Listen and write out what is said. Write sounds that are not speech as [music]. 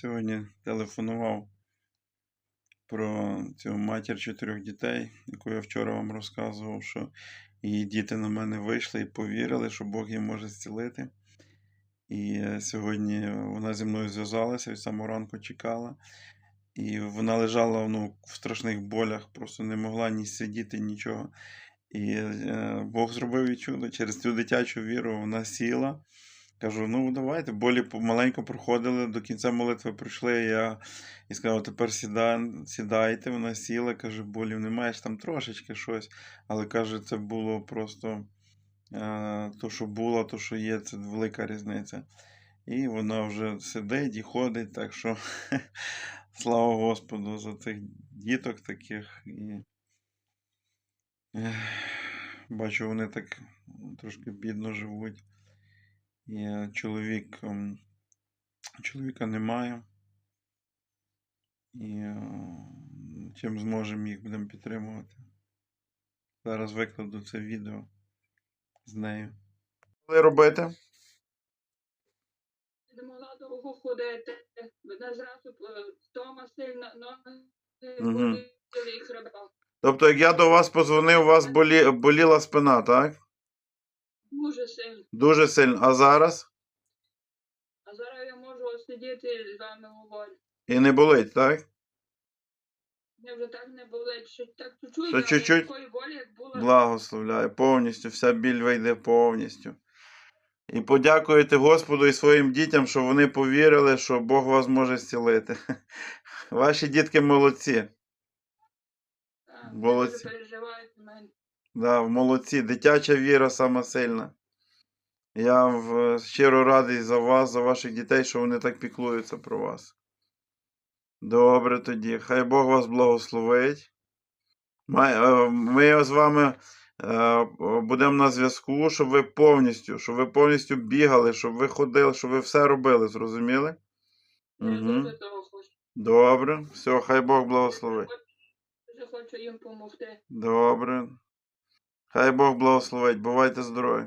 Сьогодні телефонував про цю матір чотирьох дітей, яку я вчора вам розказував, що її діти на мене вийшли і повірили, що Бог їм може зцілити. І е, сьогодні вона зі мною зв'язалася від самого ранку чекала. І вона лежала ну, в страшних болях, просто не могла ні сидіти, нічого. І е, Бог зробив їй чудо. Через цю дитячу віру вона сіла. Кажу, ну давайте, болі помаленьку проходили, до кінця молитви прийшли. Я і сказав, тепер сіда, сідайте. Вона сіла, каже, болів немає, ж там трошечки щось. Але каже, це було просто е, то, що було, то, що є, це велика різниця. І вона вже сидить і ходить, так що [laughs] слава Господу за цих діток таких. І, бачу, вони так трошки бідно живуть. І е, чоловік, ем, чоловіка немає. І е, чим зможемо їх будемо підтримувати. Зараз викладу це відео з нею. Коли робити? могла довго ходити. Мене зразу е, втома сильна, ноги і. Тобто, як я до вас позвонив, у вас болі, боліла спина, так? Дуже. Дуже сильно. А зараз? А зараз я можу сидіти з вами говорю. І не болить, так? Мені вже так не болить, що так чуть-чуть, але чуть-чуть? такої болі, як була. Благословляю повністю, вся біль вийде повністю. І подякуйте Господу і своїм дітям, що вони повірили, що Бог вас може зцілити. [laughs] Ваші дітки молодці. Так, молодці. Переживають за мене. Да, молодці. Дитяча віра сама сильна. Я щиро радий за вас, за ваших дітей, що вони так піклуються про вас. Добре тоді. Хай Бог вас благословить. Е, Ми з вами е, будемо на зв'язку, щоб ви повністю, щоб ви повністю бігали, щоб ви ходили, щоб ви все робили, зрозуміли? Угу. Добре. Все, хай Бог благословить. Хочу їм допомогти. Добре. Хай Бог благословить. Бувайте здорові.